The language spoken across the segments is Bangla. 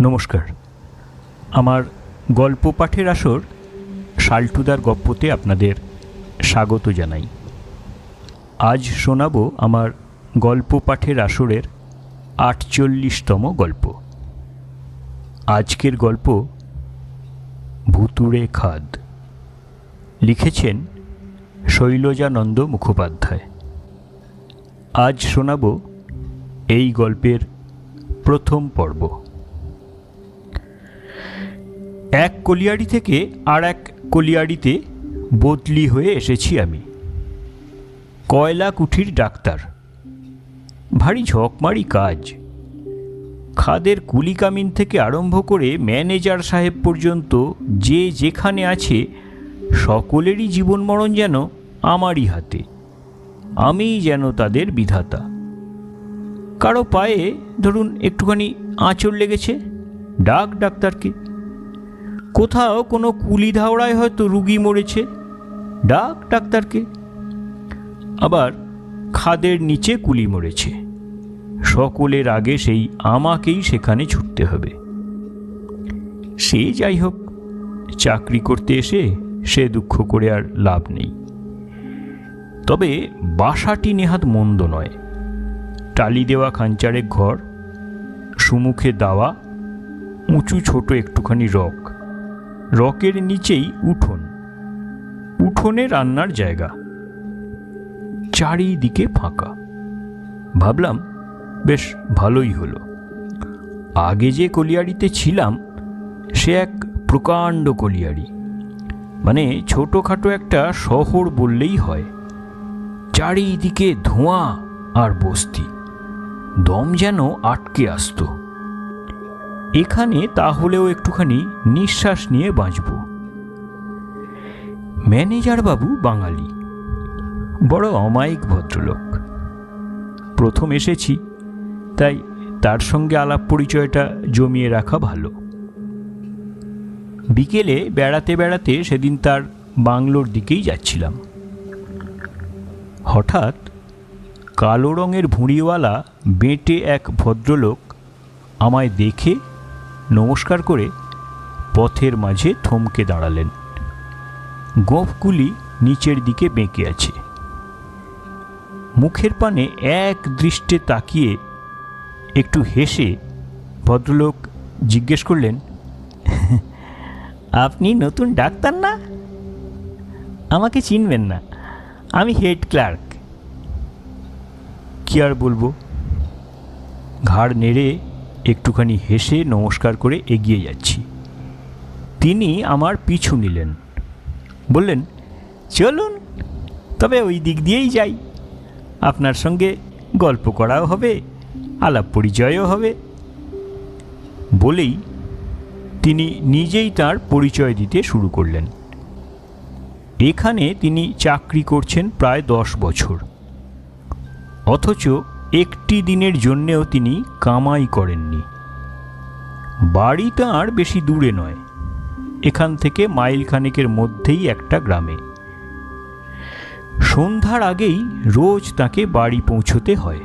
নমস্কার। আমার গল্প পাঠের আসর শাল্টুদার গপ্পতে আপনাদের স্বাগত জানাই। আজ শোনাব আমার গল্প পাঠের আসরের আটচল্লিশতম গল্প। আজকের গল্প ভুতুড়ে খাদ। লিখেছেন শৈলজানন্দ মুখোপাধ্যায়। আজ শোনাবো এই গল্পের প্রথম পর্ব। এক কলিয়াড়ি থেকে আর এক কলিয়াড়িতে বদলি হয়ে এসেছি আমি। কয়লা কুঠির ডাক্তার, ভারী ঝকমারি কাজ। খাদের কুলিকামিন থেকে আরম্ভ করে ম্যানেজার সাহেব পর্যন্ত যে যেখানে আছে, সকলেরই জীবন মরণ যেন আমারই হাতে। আমিই যেন তাদের বিধাতা। কারও পায়ে ধরুন একটুখানি আঁচড় লেগেছে, ডাক ডাক্তারকে কোথাও কোনো কুলি ধাওড়ায় হয়তো রুগী মরেছে। ডাক ডাক্তারকে। আবার খাদের নিচে কুলি মরেছে। সকলের আগে সেই আমাকেই সেখানে ছুটতে হবে। সে যাই হোক, চাকরি করতে এসে সে দুঃখ করে আর লাভ নেই। তবে বাসাটি নেহাত মন্দ নয়। টালি দেওয়া খাঞ্চারের ঘর, সুমুখে দাওয়া, উঁচু ছোট একটুখানি রক। রকের নিচেই উঠোন। উঠোনে রান্নার জায়গা। চারিদিকে ফাঁকা। ভাবলাম, বেশ, ভালোই হলো। আগে যে কলিয়াড়িতে ছিলাম, সে এক প্রকাণ্ড কলিয়াড়ি মানে ছোটোখাটো একটা শহর বললেই হয়। চারিদিকে ধোঁয়া আর বস্তি। দম যেন আটকে আসতো। এখানে তাহলেও একটুখানি নিঃশ্বাস নিয়ে বাঁচব। ম্যানেজার বাবু বাঙালি, বড় অমায়িক ভদ্রলোক। প্রথম এসেছি, তাই তার সঙ্গে আলাপ পরিচয়টা জমিয়ে রাখা ভালো। বিকেলে বেড়াতে বেড়াতে সেদিন তার বাংলোর দিকেই যাচ্ছিলাম। হঠাৎ কালো রঙের ভুঁড়িওয়ালা বেঁটে এক ভদ্রলোক আমায় দেখে নমস্কার করে পথের মাঝে থমকে দাঁড়ালেন। গোঁফগুলি নিচের দিকে বেঁকে আছে। মুখের পানে এক দৃষ্টে তাকিয়ে একটু হেসে ভদ্রলোক জিজ্ঞেস করলেন, আপনি নতুন ডাক্তার না? আমাকে চিনবেন না। আমি হেড ক্লার্ক। কি আর বলব? ঘাড় নেড়ে একটুখানি হেসে নমস্কার করে এগিয়ে যাচ্ছি। তিনি আমার পিছু নিলেন। বললেন, চলুন, তবে ওই দিক দিয়েই যাই। আপনার সঙ্গে গল্প করাও হবে, আলাপ পরিচয়ও হবে। বলেই তিনি নিজেই তার পরিচয় দিতে শুরু করলেন। এখানে তিনি চাকরি করছেন প্রায় দশ বছর। অথচ একটি দিনের জন্যেও তিনি কামাই করেননি। বাড়ি তাঁর বেশি দূরে নয়। এখান থেকে মাইল খানেকের মধ্যেই একটা গ্রামে। সন্ধ্যার আগেই রোজ তাকে বাড়ি পৌঁছতে হয়।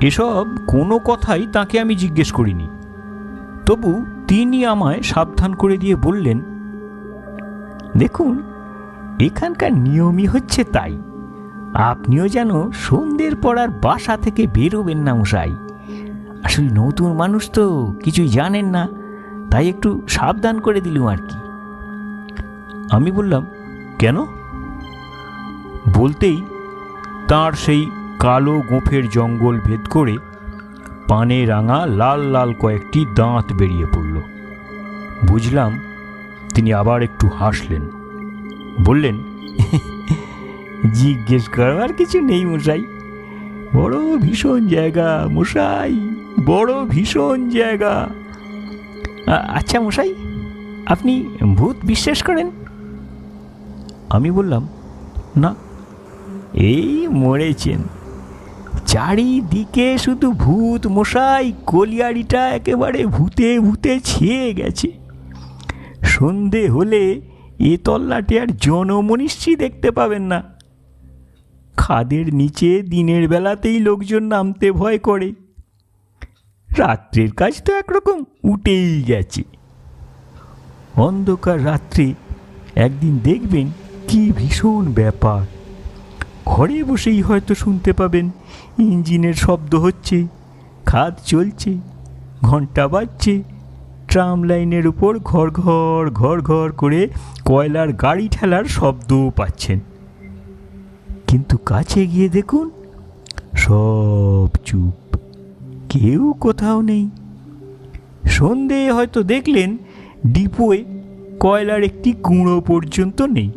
এসব কোনো কথাই তাকে আমি জিজ্ঞেস করিনি। তবু তিনি আমায় সাবধান করে দিয়ে বললেন, দেখুন, এখানকার নিয়মই হচ্ছে তাই। আপনিও যেন সন্ধ্যের পর আর বাসা থেকে বেরোবেন না, মশাই। আসলে নতুন মানুষ তো কিছুই জানেন না, তাই একটু সাবধান করে দিলুম আর কি। আমি বললাম, কেন? বলতেই তার সেই কালো গোঁফের জঙ্গল ভেদ করে পানে রাঙা লাল লাল কয়েকটি দাঁত বেরিয়ে পড়ল। বুঝলাম তিনি আবার একটু হাসলেন। বললেন জিজ্ঞেস করবার কিছু নেই মশাই। বড় ভীষণ জায়গা মশাই, বড় ভীষণ জায়গা। আচ্ছা মশাই, আপনি ভূত বিশ্বাস করেন? আমি বললাম, না, এই মরেছেন। চারিদিকে শুধু ভূত মশাই কলিয়াড়িটা একেবারে ভূতে ভূতে ছেয়ে গেছে। সন্ধে হলে এ তল্লাটে আর জনমনীষী দেখতে পাবেন না। খাদের নিচে দিনের বেলাতেই লোকজন নামতে ভয় করে। রাত্রের কাজ তো একরকম, উঠেই গেছে। অন্ধকার রাত্রে একদিন দেখবেন কি ভীষণ ব্যাপার। ঘরে বসেই হয়তো শুনতে পাবেন, ইঞ্জিনের শব্দ হচ্ছে, খাদ চলছে ঘণ্টা বাজছে। ট্রাম লাইনের উপর ঘর ঘর ঘর ঘর করে কয়লার গাড়ি ঠেলার শব্দও পাচ্ছেন। কিন্তু কাছে গিয়ে দেখুন, সব চুপ। কেউ কোথাও নেই। সন্ধে হয়তো দেখলেন ডিপোয়ে কয়লার একটি কুঁড়ো পর্যন্ত নেই।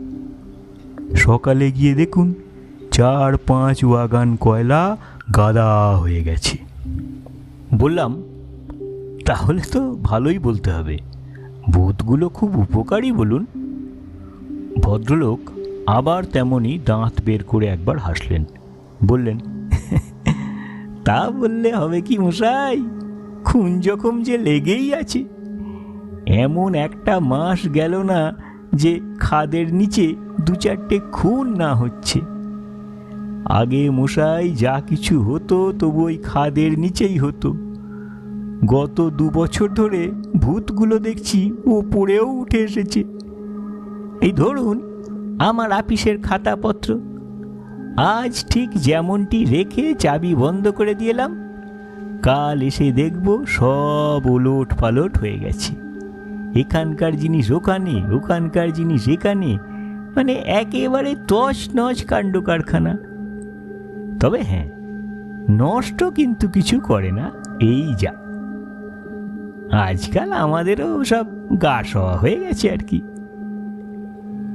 সকালে গিয়ে দেখুন চার পাঁচ ওয়াগান কয়লা গাদা হয়ে গেছে। বললাম, তাহলে তো ভালোই বলতে হবে। বোধগুলো খুব উপকারী বলুন। ভদ্রলোক আবার তেমনই দাঁত বের করে একবার হাসলেন। বললেন, তা বললে হবে কি মশাই? খুন জখম যে লেগেই আছে। এমন একটা মাস গেল না যে খাদের নিচে দু চারটে খুন না হচ্ছে। আগে মশাই যা কিছু হতো তবু ওই খাদের নিচেই হতো। গত দু বছর ধরে ভূতগুলো দেখছি ওপরেও উঠে এসেছে। এই ধরুন আমার আপিসের খাতাপত্র। আজ ঠিক যেমনটি রেখে চাবি বন্ধ করে দিয়েলাম, কাল এসে দেখব সব ওলট পালট হয়ে গেছে। এখানকার জিনিস ওখানে, ওখানকার জিনিস এখানে মানে একেবারে তছ নছ কাণ্ড কারখানা। তবে হ্যাঁ নষ্ট কিন্তু কিছু করে না, এই যা। আজকাল আমাদেরও সব গা সওয়া হয়ে গেছে আর কি।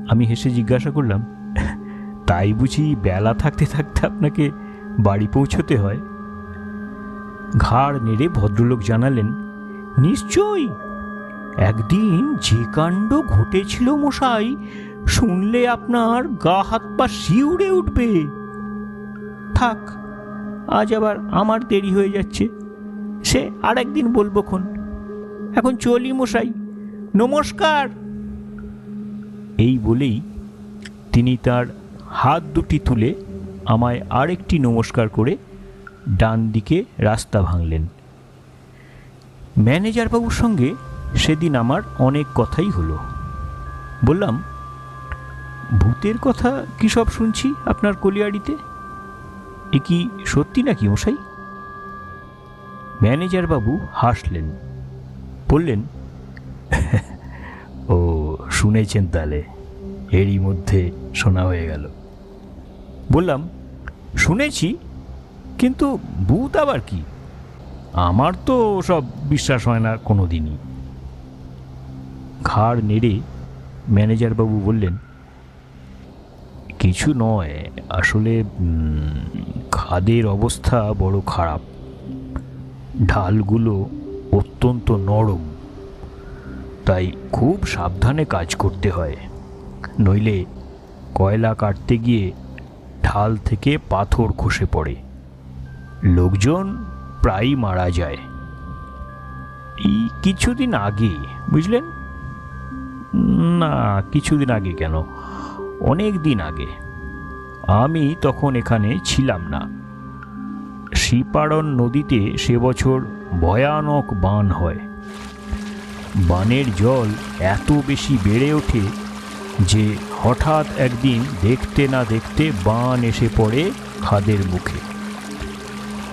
আমি হেসে জিজ্ঞাসা করলাম, তাই বুঝি বেলা থাকতে থাকতে আপনাকে বাড়ি পৌঁছতে হয়? ঘাড় নেড়ে ভদ্রলোক জানালেন, নিশ্চয়ই। একদিন যে কাণ্ড ঘটেছিল মশাই, শুনলে আপনার গা হাত পা শিউড়ে উঠবে। থাক, আজ আবার আমার দেরি হয়ে যাচ্ছে। সে আর একদিন বলব খন। এখন চলি মশাই। নমস্কার! এই বলেই তিনি তার হাত দুটি তুলে আমায় আরেকটি নমস্কার করে ডান দিকে রাস্তা ভাঙলেন। ম্যানেজারবাবুর সঙ্গে সেদিন আমার অনেক কথাই হলো। বললাম, ভূতের কথা কি সব শুনছি আপনার কলিয়াড়িতে? এ কি সত্যি নাকি মশাই? ম্যানেজারবাবু হাসলেন, বললেন, ও শুনেছেন তাহলে এরই মধ্যে শোনা হয়ে গেল। বললাম, শুনেছি, কিন্তু ভূত আবার কি? আমার তো সব বিশ্বাস হয় না কোনো দিনই ঘাড় নেড়ে ম্যানেজারবাবু বললেন, কিছু নয়, আসলে খাদের অবস্থা বড় খারাপ। ঢালগুলো অত্যন্ত নরম। তাই খুব সাবধানে কাজ করতে হয়। নইলে কয়লা কাটতে গিয়ে ঢাল থেকে পাথর খসে পড়ে। লোকজন প্রায়ই মারা যায়। এই কিছুদিন আগে, বুঝলেন? না, কিছুদিন আগে কেন? অনেক দিন আগে। আমি তখন এখানে ছিলাম না। শিপাড়ন নদীতে সে বছর ভয়ানক বান হয়। বানের জল এত বেশি বেড়ে ওঠে যে হঠাৎ একদিন দেখতে না দেখতে বান এসে পড়ে খাদের মুখে।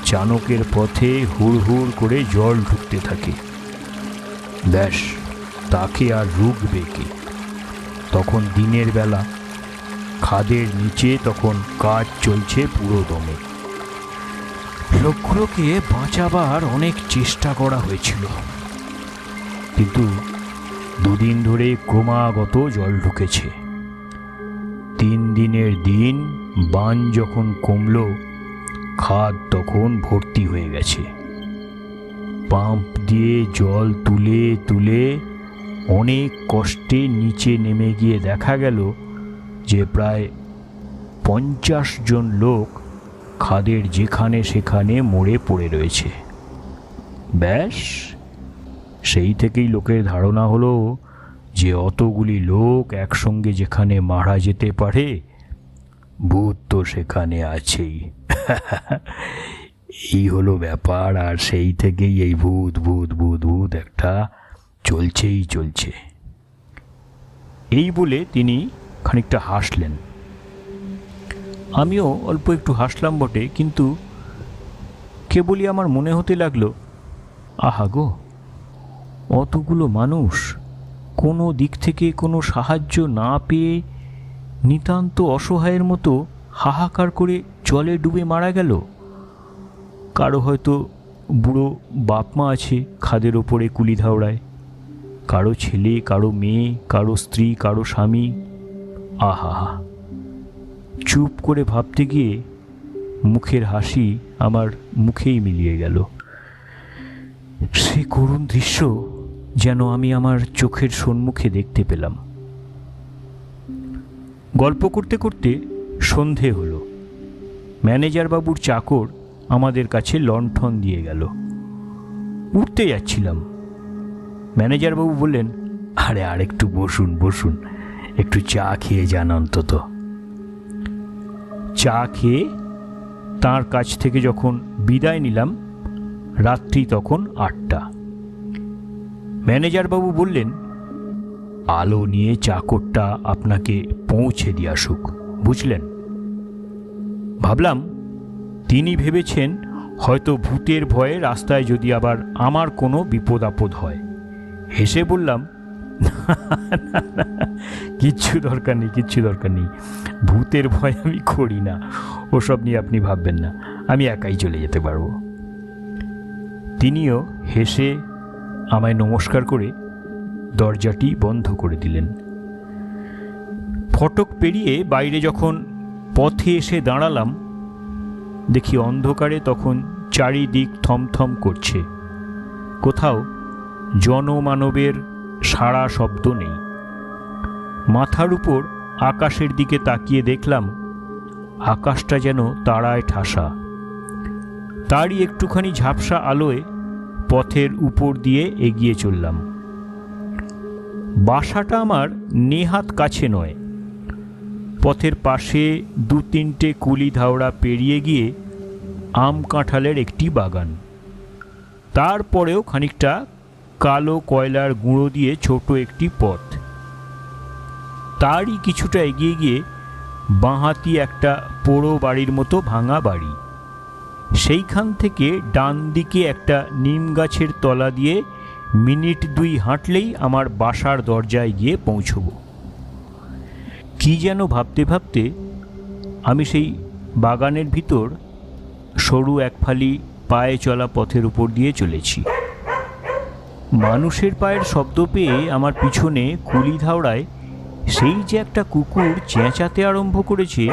চানকের পথে হুড় হুড় করে জল ঢুকতে থাকে। ব্যাস, তাকে আর রুখবে কে? তখন দিনের বেলা, খাদের নিচে তখন কাজ চলছে পুরো দমে। লোকগুলোকে বাঁচাবার অনেক চেষ্টা করা হয়েছিল। কিন্তু দুদিন ধরে ক্রমাগত জল ঢুকেছে। তিন দিনের দিন বান যখন কমল, খাদ তখন ভর্তি হয়ে গেছে। পাম্প দিয়ে জল তুলে তুলে অনেক কষ্টে নিচে নেমে গিয়ে দেখা গেল যে প্রায় পঞ্চাশ জন লোক খাদের যেখানে সেখানে মরে পড়ে রয়েছে। ব্যাস সেই থেকেই লোকের ধারণা হলো যে অতগুলি লোক একসঙ্গে যেখানে মারা যেতে পারে, ভূত তো সেখানে আছেই। এই হলো ব্যাপার, আর সেই থেকেই এই ভূত ভূত ভূত ভূত একটা চলছেই চলছে। এই বলে তিনি খানিকটা হাসলেন। আমিও অল্প একটু হাসলাম বটে, কিন্তু কেবলই আমার মনে হতে লাগল, আহা গো অতগুলো মানুষ কোনো দিক থেকে কোনো সাহায্য না পেয়ে নিতান্ত অসহায়ের মতো হাহাকার করে জলে ডুবে মারা গেল। কারও হয়তো বুড়ো বাপ মা আছে খাদের ওপরে কুলি ধাওড়ায়। কারও ছেলে, কারও মেয়ে, কারও স্ত্রী, কারও স্বামী। আহা! চুপ করে ভাবতে গিয়ে মুখের হাসি আমার মুখেই মিলিয়ে গেল। সে করুণ দৃশ্য যেন আমি আমার চোখের সম্মুখে দেখতে পেলাম। গল্প করতে করতে সন্ধে হলো। ম্যানেজার বাবুর চাকর আমাদের কাছে লণ্ঠন দিয়ে গেল। উঠতে যাচ্ছিলাম। ম্যানেজার বাবু বললেন, আরে আর একটু বসুন বসুন। একটু চা খেয়ে যান অন্তত। চা খেয়ে তাঁর কাছ থেকে যখন বিদায় নিলাম, রাত্রি তখন আটটা। ম্যানেজারবাবু বললেন, আলো নিয়ে চাকরটা আপনাকে পৌঁছে দিয়ে আসুক। বুঝলেন? ভাবলাম, তিনি ভেবেছেন হয়তো ভূতের ভয়ে রাস্তায় যদি আবার আমার কোনো বিপদ আপদ হয়। হেসে বললাম কিচ্ছু দরকার নেই, কিচ্ছু দরকার নেই। ভূতের ভয় আমি করি না। ওসব নিয়ে আপনি ভাববেন না। আমি একাই চলে যেতে পারব। তিনিও হেসে আমায় নমস্কার করে দরজাটি বন্ধ করে দিলেন। ফটক পেরিয়ে বাইরে যখন পথে এসে দাঁড়ালাম, দেখি অন্ধকারে তখন চারিদিক থমথম করছে। কোথাও জনমানবের সাড়া শব্দ নেই। মাথার উপর আকাশের দিকে তাকিয়ে দেখলাম, আকাশটা যেন তারায় ঠাসা। তারই একটুখানি ঝাপসা আলোয় পথের উপর দিয়ে এগিয়ে চললাম। বাসাটা আমার নেহাত কাছে নয়। পথের পাশে দু তিনটে কুলি ধাওড়া পেরিয়ে গিয়ে আম কাঁঠালের একটি বাগান। তারপরেও খানিকটা কালো কয়লার গুঁড়ো দিয়ে ছোট একটি পথ। তারই কিছুটা এগিয়ে গিয়ে বাঁহাতি একটা পোড়ো বাড়ির মতো ভাঙা বাড়ি। সেইখান থেকে ডান দিকে একটা নিম গাছের তলা দিয়ে মিনিট দুই হাঁটলেই আমার বাসার দরজায় গিয়ে পৌঁছব। কি যেন ভাবতে ভাবতে আমি সেই বাগানের ভিতর সরু এক ফালি পায়ে চলা পথের উপর দিয়ে চলেছি। মানুষের পায়ের শব্দ পেয়ে আমার পিছনে কুলি ধাওড়ায় সেই যে একটা কুকুর চেঁচাতে আরম্ভ করেছে,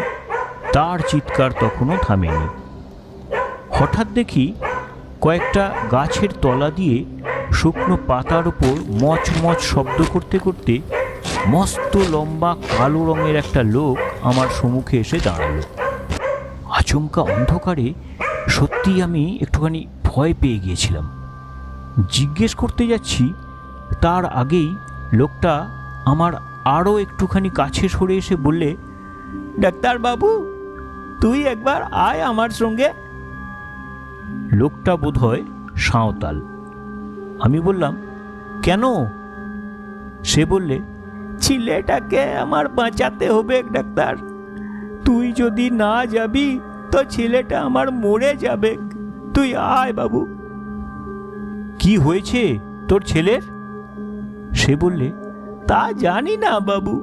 তার চিৎকার তখনও থামেনি। হঠাৎ দেখি কয়েকটা গাছের তলা দিয়ে শুকনো পাতার ওপর মচ মচ শব্দ করতে করতে মস্ত লম্বা কালো রঙের একটা লোক আমার সম্মুখে এসে দাঁড়াল। আচমকা অন্ধকারে সত্যি আমি একটুখানি ভয় পেয়ে গিয়েছিলাম। জিজ্ঞেস করতে যাচ্ছি, তার আগেই লোকটা আমার আরও একটুখানি কাছে সরে এসে বললে, ডাক্তারবাবু, তুই একবার আয় আমার সঙ্গে লোকটা বোধ হয় সাঁওতাল। আমি বললাম, কেন? সে বললে, ছেলেটাকে আমার বাঁচাতে হবে ডাক্তার। তুই যদি না যাবি, তো ছেলেটা আমার মরে যাবে। তুই আয় বাবু। কি হয়েছে তোর ছেলের? সে বললে, তা জানি না বাবু,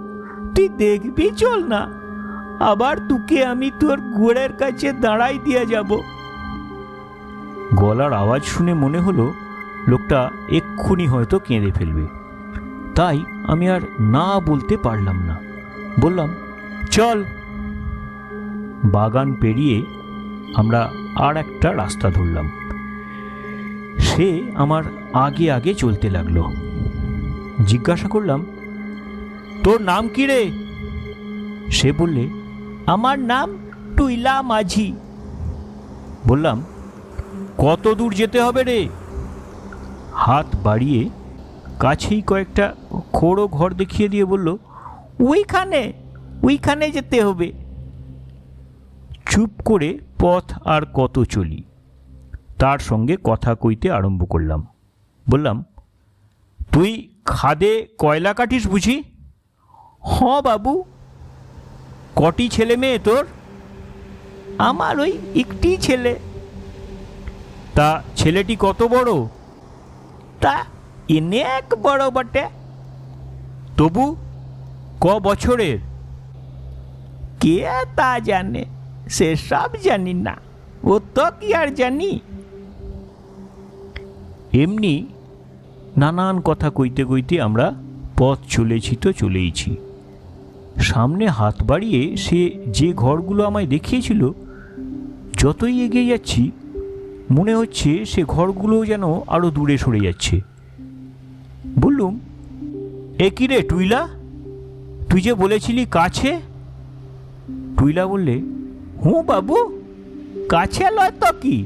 তুই দেখবি চল না। আবার তোকে আমি তোর গোড়ের কাছে দাঁড়াই দিয়ে যাব। গলার আওয়াজ শুনে মনে হলো লোকটা এক্ষুনি হয়তো কেঁদে ফেলবে। তাই আমি আর না বলতে পারলাম না। বললাম, চল। বাগান পেরিয়ে আমরা আর একটা রাস্তা ধরলাম। সে আমার আগে আগে চলতে লাগল। জিজ্ঞাসা করলাম, তোর নাম কি রে? সে বললে, আমার নাম টুইলা মাঝি। বললাম কত দূর যেতে হবে রে? হাত বাড়িয়ে কাছেই কয়েকটা খোড়ো ঘর দেখিয়ে দিয়ে বলল, ওইখানে ওইখানে যেতে হবে। চুপ করে পথ আর কত চলি, তার সঙ্গে কথা কইতে আরম্ভ করলাম। বললাম, তুই খাদে কয়লা কাটিস বুঝি? হ বাবু। কটি ছেলে মেয়ে তোর? আমার ওই একটি ছেলে। তা ছেলেটি কত বড়? তা এনে এক বড় বটে। তবু ক বছরের? কে তা জানে সে সব জানি না। ও তো কি আর জানি? এমনি নানান কথা কইতে কইতে আমরা পথ চলেছি তো চলেইছি। সামনে হাত বাড়িয়ে সে যে ঘরগুলো আমায় দেখিয়েছিল যতই এগিয়ে যাচ্ছি মনে হচ্ছে সে ঘরগুলো যেন আরও দূরে সরে যাচ্ছে। বললুম, এ কি রে টুইলা? তুই যে বলেছিলি কাছে? টুইলা বললে, হুঁ বাবু, কাছে লয় তো কি?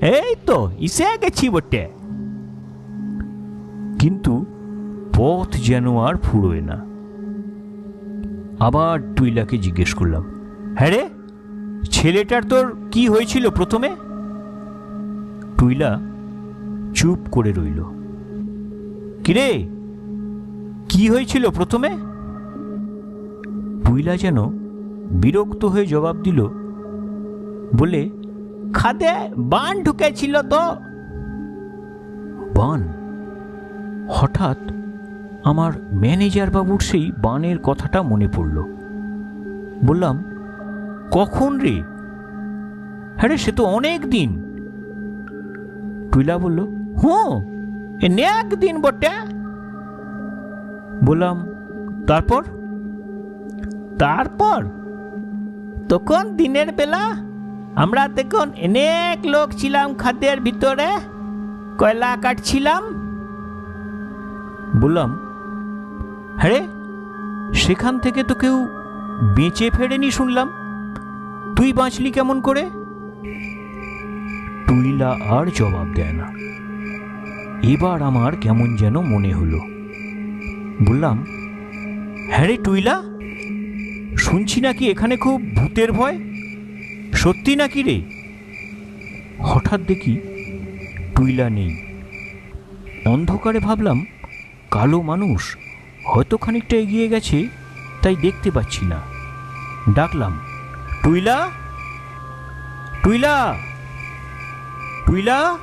এই তো, ইসে গেছি বটে। কিন্তু পথ যেন আর ফুরোয় না। আবার টুইলাকে জিজ্ঞেস করলাম হ্যাঁ রে, ছেলেটার তোর কি হয়েছিল প্রথমে? টুইলা চুপ করে রইল। কিরে? কি হয়েছিল প্রথমে? টুইলা যেন বিরক্ত হয়ে জবাব দিল, বলে, খাদে, বান ঢুকেছিল তো। বান? হঠাৎ আমার ম্যানেজার বাবুর সেই বানের কথাটা মনে পড়ল। বললাম, কখন রে? হ্যাঁ রে সে তো অনেক দিন। টুইলা বলল, হুঁ এক দিন বটে। বললাম, তারপর? তারপর? তখন দিনের বেলা আমরা তখন অনেক লোক ছিলাম খাদ্যের ভিতরে, কয়লা কাটছিলাম। বললাম হ্যাঁ সেখান থেকে তো কেউ বেঁচে ফেরেনি শুনলাম। তুই বাঁচলি কেমন করে? টুইলা আর জবাব দেয় না। এবার আমার কেমন যেন মনে হলো। বললাম হ্যাঁ রে টুইলা, শুনছি নাকি এখানে খুব ভূতের ভয়? সত্যি নাকি রে? হঠাৎ দেখি টুইলা নেই। অন্ধকারে ভাবলাম, কালো মানুষ হয়তো খানিকটা এগিয়ে গেছে, তাই দেখতে পাচ্ছি না। ডাকলাম, টুইলা? টুইলা? টুইলা?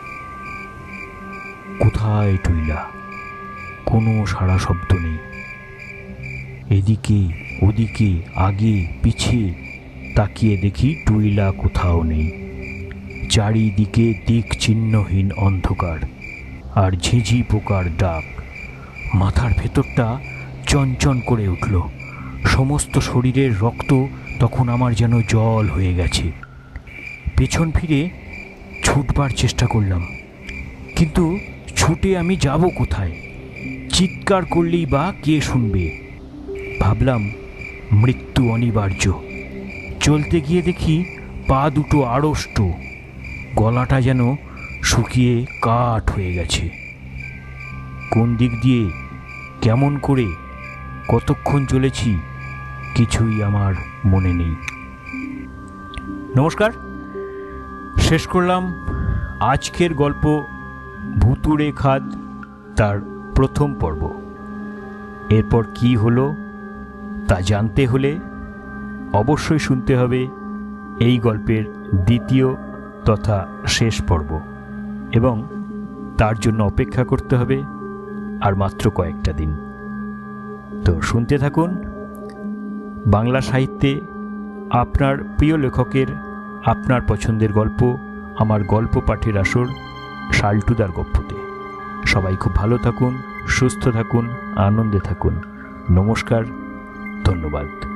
কোথায় টুইলা? কোনো সারা শব্দ নেই। এদিকে, ওদিকে, আগে পিছিয়ে তাকিয়ে দেখি টুইলা কোথাও নেই। চারিদিকে দিক চিহ্নহীন অন্ধকার আর ঝিঝি পোকার ডাক। মাথার ভেতরটা চনচন করে উঠল। সমস্ত শরীরের রক্ত তখন আমার যেন জল হয়ে গেছে। পেছন ফিরে ছুটবার চেষ্টা করলাম। কিন্তু ছুটে আমি যাব কোথায়? চিৎকার করলেই বা কে শুনবে? ভাবলাম, মৃত্যু অনিবার্য। চলতে গিয়ে দেখি পা দুটো আড়ষ্ট। গলাটা যেন শুকিয়ে কাঠ হয়ে গেছে। কোন দিক দিয়ে, কেমন করে, কতক্ষণ চলেছি, কিছুই আমার মনে নেই। নমস্কার। শেষ করলাম আজকের গল্প ভুতুড়ে খাদ তার প্রথম পর্ব। এরপর কি হলো তা জানতে হলে অবশ্যই শুনতে হবে এই গল্পের দ্বিতীয় তথা শেষ পর্ব এবং তার জন্য অপেক্ষা করতে হবে আর মাত্র কয়েকটা দিন। তো শুনতে থাকুন বাংলা সাহিত্যে আপনার প্রিয় লেখকের আপনার পছন্দের গল্প, আমার গল্প পাঠের আসর, শাল্টুদার গপ্পতে। সবাই খুব ভালো থাকুন, সুস্থ থাকুন, আনন্দে থাকুন। নমস্কার, ধন্যবাদ।